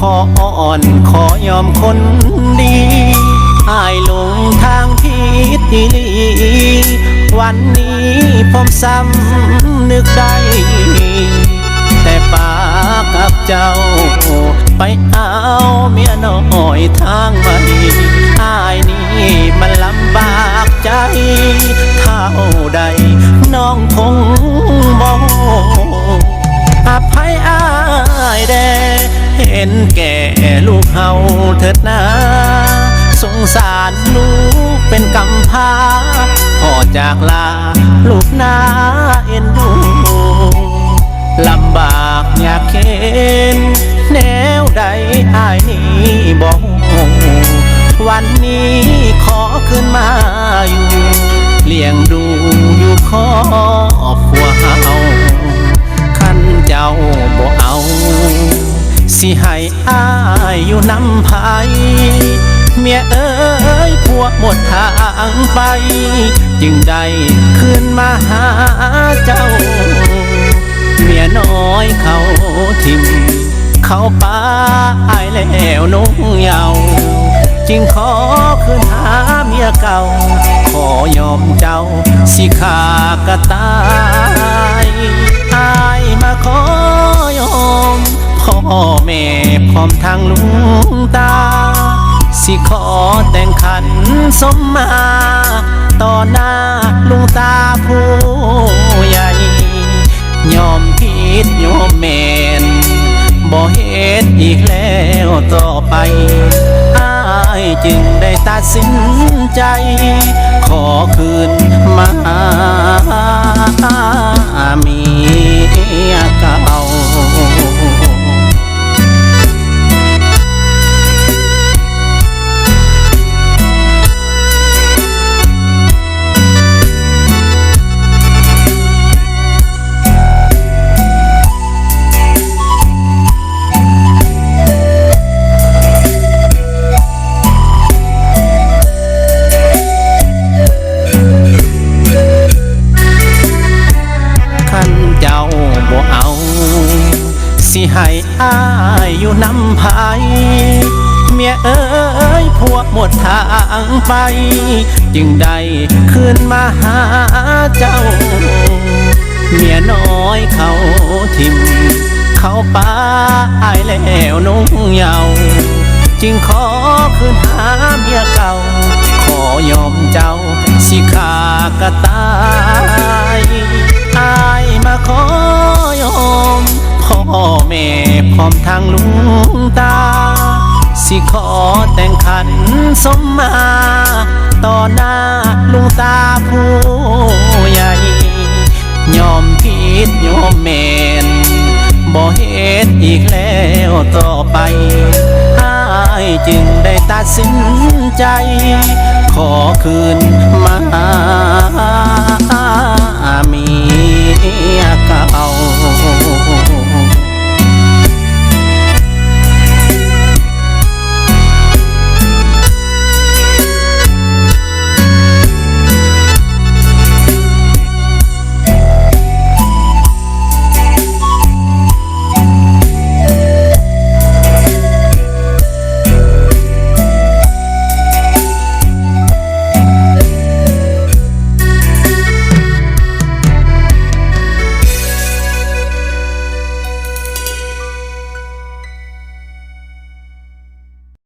ขออ่อนขอยอมคนดีอายลงทางผิดอีลีวันนี้ผมซ้ำนึกได้ แต่ปากับเจ้า ไปเอาเมียน้อยทางใหม่อายนี่มันลำบากใจเท่าใดน้องคงมองอภัยอายแด ห็นแก่ลูกเฮาเถิดนาสงสารลูกเป็นกำพร้าพ่อจากลาลูกนาเอ็นดูลำบากอยากเข็นแนวใดอายนี่บอกวันนี้ขอขึ้นมาอยู่ เลี้ยงดูอยู่ขอบครัวเฮาขันเจ้าบ่เอา สิให้อายอยู่นำพายเมียเอ้ยพวกหมดทางไป จึงได้ขึ้นมาหาเจ้า เมียน้อยเขาทิมเขาป้ายแล้วนุ่งเยาจึงขอขึ้นหาเมียเก่า ขอยอมเจ้าสิขากระตาย สมมา ต่อหน้าลุงตาผู้ใหญ่ ยอมผิดยอมแมนบ่เหตุอีกแล้วต่อไปอายจึงได้ตัดสินใจ ขอคืน ให้อายอยู่นำพายเมียเอ้ยพวกหมดทางไป จึงได้ขึ้นมาหาเจ้า เมียน้อยเขาทิม เขาป้ายแล้วนุ่งเยาจึงขอขึ้นหาเมียเก่า ขอยอมเจ้าสิขากระตา สิขอแต่งขันสมมา ต่อหน้าลุงตาผู้ใหญ่ ยอมผิดยอมแมนบ่เหตุอีกแล้วต่อไปอายจึงได้ตัดสินใจ ขอคืนมา